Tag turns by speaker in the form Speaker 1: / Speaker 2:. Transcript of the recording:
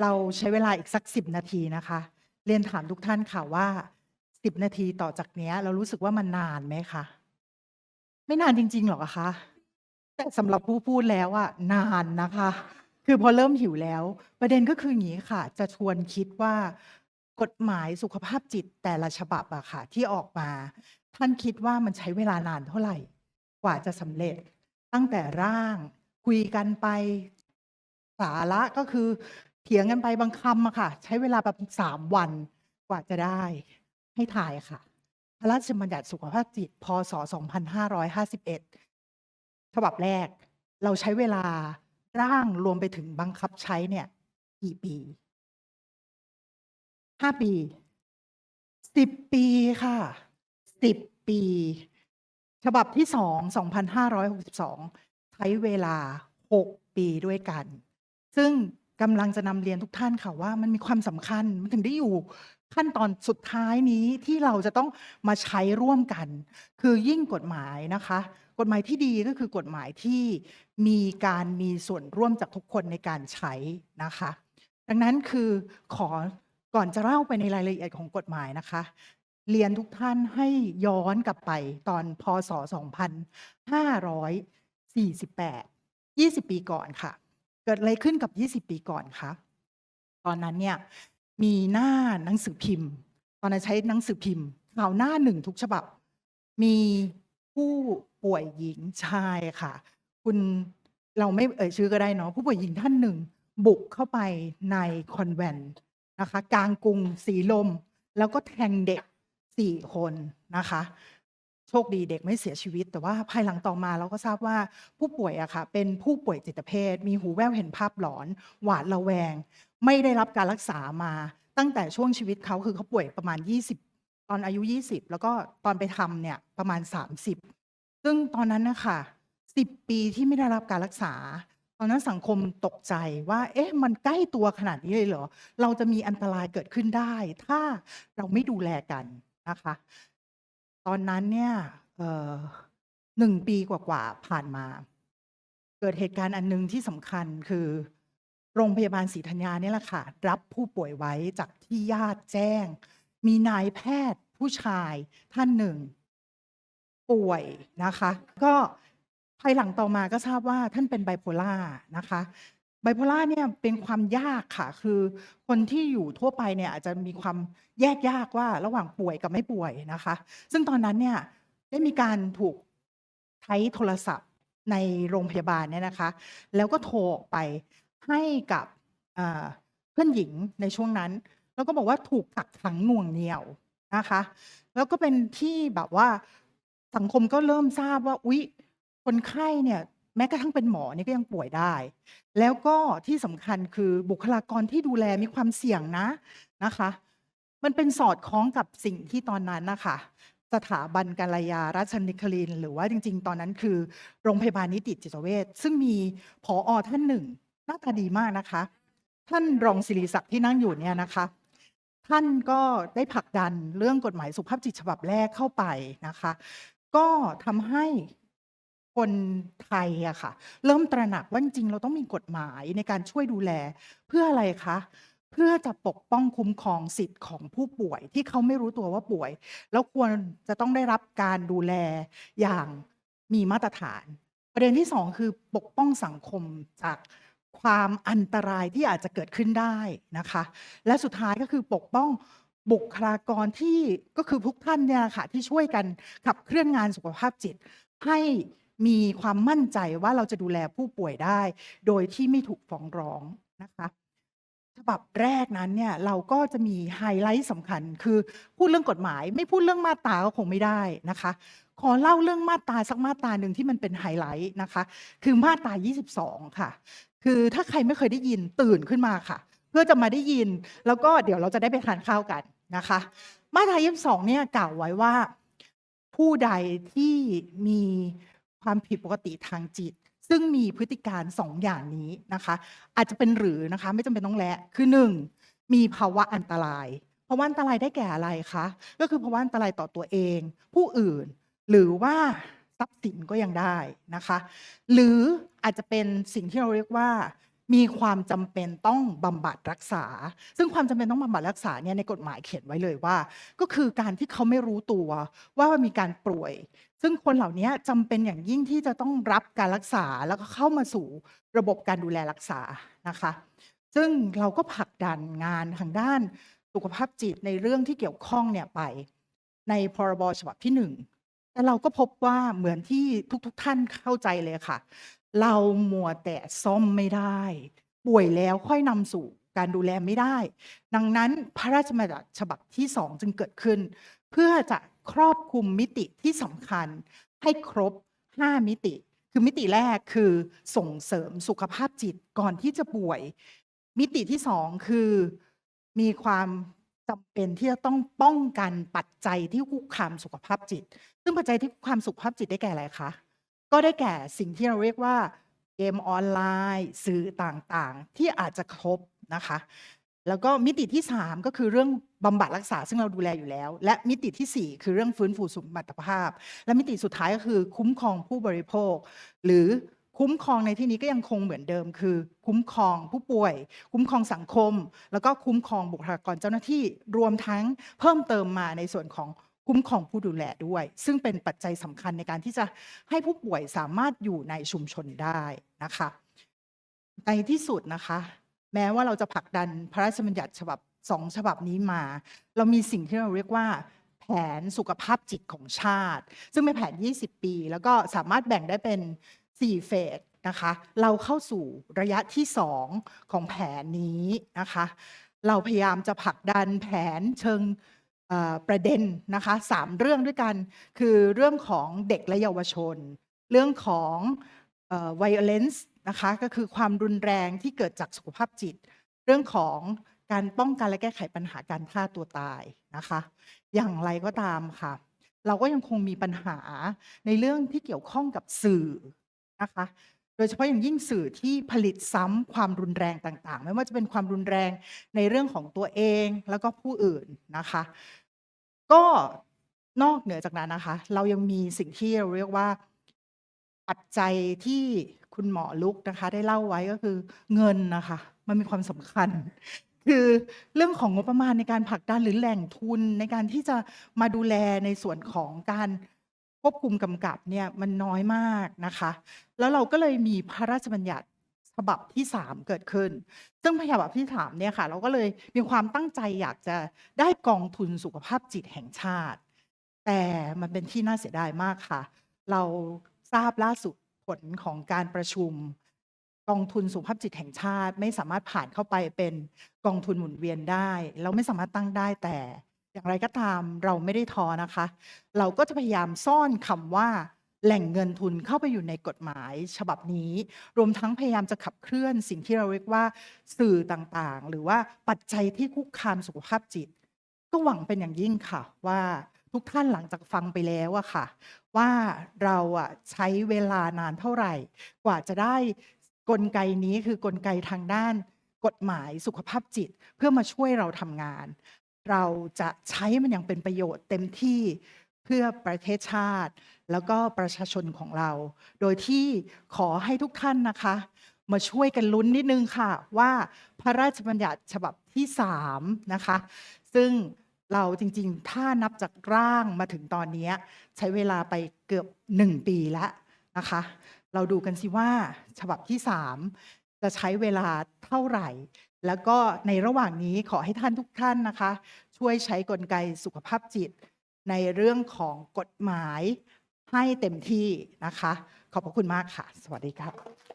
Speaker 1: เราใช้เวลาอีกสัก10นาทีนะคะ เรียนถามทุกท่านค่ะว่า10นาทีต่อจากเนี้ย เรารู้สึกว่ามันนานไหมคะ?ไม่นานจริงๆหรอกเหรอคะ?แต่สำหรับผู้พูดแล้วอะนานนะคะ คือพอเริ่มหิวแล้ว ประเด็นก็คืออย่างงี้ค่ะ จะชวนคิดว่ากฎหมายสุขภาพจิตแต่ละฉบับอะค่ะ ที่ออกมา ท่านคิดว่ามันใช้เวลานานเท่าไหร่ กว่าจะสำเร็จ?ตั้งแต่ร่าง คุยกันไป สาระก็คือ เถียงกันไปบางคำอะค่ะ ใช้เวลาแบบ3วันกว่าจะได้ให้ทายค่ะ พระราชบัญญัติสุขภาพจิต พ.ศ.2551 ฉบับแรก เราใช้เวลาร่างรวมไปถึงบังคับใช้เนี่ย กี่ปี?5ปี10ปีค่ะ10ปี ฉบับที่2 2562ใช้เวลา6ปีด้วยกัน ซึ่ง กำลังจะนำเรียนทุกท่านค่ะว่า มันมีความสำคัญมันถึงได้อยู่ขั้นตอนสุดท้ายนี้ที่เราจะต้องมาใช้ร่วมกัน คือยิ่งกฎหมายนะคะ กฎหมายที่ดีก็คือกฎหมายที่มีการมีส่วนร่วมจากทุกคนในการใช้นะคะ ดังนั้นคือขอก่อนจะเล่าไปในรายละเอียดของกฎหมายนะคะ เรียนทุกท่านให้ย้อนกลับไปตอนพ.ศ.2548 20 ปีก่อนค่ะ เกิดอะไรขึ้นกับ 20 ปีก่อนคะ?ตอนนั้นเนี่ยมีหน้าหนังสือพิมพ์ ตอนนั้นใช้หนังสือพิมพ์ข่าวหน้า1ทุกฉบับ มีผู้ป่วยหญิงใช่ค่ะ คุณเราไม่เอ่ยชื่อก็ได้เนาะผู้ป่วยหญิงท่านหนึ่ง บุกเข้าไปในคอนแวนต์นะคะ กลางกรุงศรีลม แล้วก็แทงเด็ก4คนนะคะ โชคดีเด็กไม่เสียชีวิต แต่ว่าภายหลังต่อมาเราก็ทราบว่าผู้ป่วยอะค่ะเป็นผู้ป่วยจิตเภท มีหูแว่วเห็นภาพหลอน หวาดระแวง ไม่ได้รับการรักษามา ตั้งแต่ช่วงชีวิตเขาคือเขาป่วยประมาณ 20 ตอนอายุ 20 แล้วก็ตอนไปทำเนี่ยประมาณ 30 ซึ่งตอนนั้นนะคะ10 ปีที่ไม่ได้รับการรักษา ตอนนั้นสังคมตกใจว่า เอ๊ะมันใกล้ตัวขนาดนี้เลยเหรอ?เราจะมีอันตรายเกิดขึ้นได้ ถ้าเราไม่ดูแลกันนะคะ ตอนนั้นเนี่ยเอ่อ1ปีกว่าๆผ่านมา เกิดเหตุการณ์อันหนึ่งที่สำคัญคือ โรงพยาบาลศรีธัญญาเนี่ยแหละค่ะ รับผู้ป่วยไว้จากที่ญาติแจ้ง มีนายแพทย์ผู้ชายท่านหนึ่ง ป่วยนะคะ ก็ภายหลังต่อมาก็ทราบว่าท่านเป็น Bipolar นะคะ Bipolar เนี่ยเป็นความยากค่ะ คือคนที่อยู่ทั่วไปเนี่ยอาจจะมีความแยกยากว่าระหว่างป่วยกับไม่ป่วยนะคะ ซึ่งตอนนั้นเนี่ยได้มีการถูกใช้โทรศัพท์ในโรงพยาบาลเนี่ยนะคะ แล้วก็โทรออกไปให้กับเพื่อนหญิงในช่วงนั้น แล้วก็บอกว่าถูกกักขังหน่วงเหนี่ยวนะคะ แล้วก็เป็นที่แบบว่าสังคมก็เริ่มทราบว่าอุ๊ยคนไข้เนี่ย แม้กระทั่งเป็นหมอนี่ก็ยังป่วยได้ แล้วก็ที่สำคัญคือบุคลากรที่ดูแลมีความเสี่ยงนะนะคะ มันเป็นสอดคล้องกับสิ่งที่ตอนนั้นนะคะสถาบันกัลยาราชนคริน หรือว่าจริง ๆ ตอนนั้นคือโรงพยาบาลนิติจิตเวชซึ่งมีผอ.ท่านหนึ่งหน้าตาดีมากนะคะ ท่านรองศิริศักดิ์ที่นั่งอยู่เนี่ยนะคะ ท่านก็ได้ผลักดันเรื่องกฎหมายสุขภาพจิตฉบับแรกเข้าไปนะคะ ก็ทำให้ คนไทยอะค่ะ เริ่มตระหนักว่าจริงๆเราต้องมีกฎหมายในการช่วยดูแล เพื่ออะไรคะ?เพื่อจะปกป้องคุ้มครองสิทธิ์ของผู้ป่วย ที่เขาไม่รู้ตัวว่าป่วย แล้วควรจะต้องได้รับการดูแลอย่างมีมาตรฐาน ประเด็นที่2คือปกป้องสังคมจากความอันตรายที่อาจจะเกิดขึ้นได้นะคะ และสุดท้ายก็คือปกป้องบุคลากรที่ก็คือทุกท่านเนี่ยค่ะที่ช่วยกันขับเคลื่อนงานสุขภาพจิตให้ มีความมั่นใจว่าเราจะดูแลผู้ป่วยได้ โดยที่ไม่ถูกฟ้องร้องนะคะฉบับแรกนั้นเนี่ยเราก็จะมีไฮไลต์สำคัญคือพูดเรื่องกฎหมาย ไม่พูดเรื่องมาตราก็คงไม่ได้นะคะ ขอเล่าเรื่องมาตราสักมาตราหนึ่งที่มันเป็นไฮไลต์นะคะ คือมาตรา 22 ค่ะ คือถ้าใครไม่เคยได้ยินตื่นขึ้นมาค่ะ เพื่อจะมาได้ยิน แล้วก็เดี๋ยวเราจะได้ไปทานข้าวกันนะคะ มาตรา 22 เนี่ยกล่าวไว้ว่า ผู้ใดที่มี ความผิดปกติทางจิต ซึ่งมีพฤติการสองอย่างนี้นะคะ อาจจะเป็นหรือนะคะไม่จำเป็นต้องและคือ1มีภาวะอันตรายภาวะอันตรายได้แก่อะไรคะ?ก็คือภาวะอันตรายต่อตัวเอง ผู้อื่น หรือว่าทรัพย์สินก็ยังได้นะคะ หรืออาจจะเป็นสิ่งที่เราเรียกว่า มีความจำเป็นต้องบำบัดรักษา ซึ่งความจำเป็นต้องบำบัดรักษาเนี่ยในกฎหมายเขียนไว้เลยว่า ก็คือการที่เขาไม่รู้ตัวว่ามีการป่วย ซึ่งคนเหล่านี้จำเป็นอย่างยิ่งที่จะต้องรับการรักษาแล้วก็เข้ามาสู่ระบบการดูแลรักษานะคะ ซึ่งเราก็ผลักดันงานทางด้านสุขภาพจิตในเรื่องที่เกี่ยวข้องเนี่ยไป ในพรบฉบับที่หนึ่งแต่เราก็พบว่าเหมือนที่ทุกๆทท่านเข้าใจเลยค่ะ เรามัวแต่ซ่อมไม่ได้ ป่วยแล้วค่อยนำสู่การดูแลไม่ได้ ดังนั้นพระราชบัญญัติฉบับที่สองจึงเกิดขึ้น เพื่อจะครอบคลุมมิติที่สำคัญให้ครบ 5 มิติ คือมิติแรกคือส่งเสริมสุขภาพจิตก่อนที่จะป่วย มิติที่สองคือมีความจำเป็นที่จะต้องป้องกันปัจจัยที่คุกคามสุขภาพจิต ซึ่งปัจจัยที่คุกคามสุขภาพจิตได้แก่อะไรคะ ก็ได้แก่สิ่งที่เราเรียกว่าเกมออนไลน์ สื่อต่างๆ ที่อาจจะครบนะคะ แล้วก็มิติที่ 3 ก็คือเรื่องบำบัดรักษาซึ่งเราดูแลอยู่แล้ว และมิติทีสี่4 คือเรื่องฟื้นฟูสมรรถภาพ และมิติสุดท้ายก็คือคุ้มครองผู้บริโภค หรือคุ้มครองในที่นี้ก็ยังคงเหมือนเดิม คือ คุ้มครองผู้ป่วย คุ้มครองสังคม แล้วก็คุ้มครองบุคลากรเจ้าหน้าที่รวมทั้งเพิ่มเติมมาในส่วนของ คุ้มครองผู้ดูแลด้วย ซึ่งเป็นปัจจัยสำคัญในการที่จะให้ผู้ป่วยสามารถอยู่ในชุมชนได้นะคะในที่สุดนะคะ แม้ว่าเราจะผลักดันพระราชบัญญัติฉบับสองฉบับนี้มา เรามีสิ่งที่เราเรียกว่าแผนสุขภาพจิตของชาติ ซึ่งเป็นแผน 20 ปี แล้วก็สามารถแบ่งได้เป็น 4 เฟสนะคะ เราเข้าสู่ระยะที่ 2 ของแผนนี้นะคะ เราพยายามจะผลักดันแผนเชิง ประเด็นนะคะสามเรื่องด้วยกัน คือเรื่องของเด็กและเยาวชน เรื่องของ violence นะคะก็คือความรุนแรงที่เกิดจากสุขภาพจิต เรื่องของการป้องกันและแก้ไขปัญหาการฆ่าตัวตายนะคะ อย่างไรก็ตามค่ะ เราก็ยังคงมีปัญหาในเรื่องที่เกี่ยวข้องกับสื่อนะคะ โดยเฉพาะอย่างยิ่งสื่อที่ผลิตซ้ำความรุนแรงต่างๆ ไม่ว่าจะเป็นความรุนแรงในเรื่องของตัวเองแล้วก็ผู้อื่นนะคะ ก็นอกเหนือจากนั้นนะคะ เรายังมีสิ่งที่เราเรียกว่าปัจจัยที่คุณหมอลุกนะคะ ได้เล่าไว้ก็คือเงินนะคะ มันมีความสำคัญ คือเรื่องของงบประมาณในการผลักดันหรือแหล่งทุนในการที่จะมาดูแลในส่วนของการ ควบคุมกำกับเนี่ยมันน้อยมากนะคะ แล้วเราก็เลยมีพระราชบัญญัติฉบับที่ 3 เกิดขึ้น ซึ่งพระฉบับที่3เนี่ยค่ะ เราก็เลยมีความตั้งใจอยากจะได้กองทุนสุขภาพจิตแห่งชาติ แต่มันเป็นที่น่าเสียดายมากค่ะ เราทราบล่าสุดผลของการประชุม กองทุนสุขภาพจิตแห่งชาติ ไม่สามารถผ่านเข้าไปเป็นกองทุนหมุนเวียนได้ เราไม่สามารถตั้งได้แต่ อย่างไรก็ตามเราไม่ได้ท้อนะคะ เราก็จะพยายามซ่อนคำว่า แหล่งเงินทุนเข้าไปอยู่ในกฎหมายฉบับนี้ รวมทั้งพยายามจะขับเคลื่อนสิ่งที่เราเรียกว่าสื่อต่างๆ หรือว่าปัจจัยที่คุกคามสุขภาพจิต ก็หวังเป็นอย่างยิ่งค่ะว่าทุกท่านหลังจากฟังไปแล้วอะค่ะ ว่าเราอะใช้เวลานานเท่าไหร่ กว่าจะได้กลไกนี้คือกลไกทางด้านกฎหมายสุขภาพจิตเพื่อมาช่วยเราทำงาน เราจะใช้มันอย่างเป็นประโยชน์เต็มที่เพื่อประเทศชาติ แล้วก็ประชาชนของเรา โดยที่ขอให้ทุกท่านนะคะ มาช่วยกันลุ้นนิดนึงค่ะ ว่าพระราชบัญญัติฉบับที่3นะคะ ซึ่งเราจริงๆ ถ้านับจากร่างมาถึงตอนนี้ ใช้เวลาไปเกือบ 1 ปีแล้วนะคะ เราดูกันสิว่าฉบับที่ 3 จะใช้เวลาเท่าไหร่ แล้วก็ในระหว่างนี้ขอให้ท่านทุกท่านนะคะ ช่วยใช้กลไกสุขภาพจิต ในเรื่องของกฎหมายให้เต็มที่นะคะ ขอบพระคุณมากค่ะ สวัสดีครับ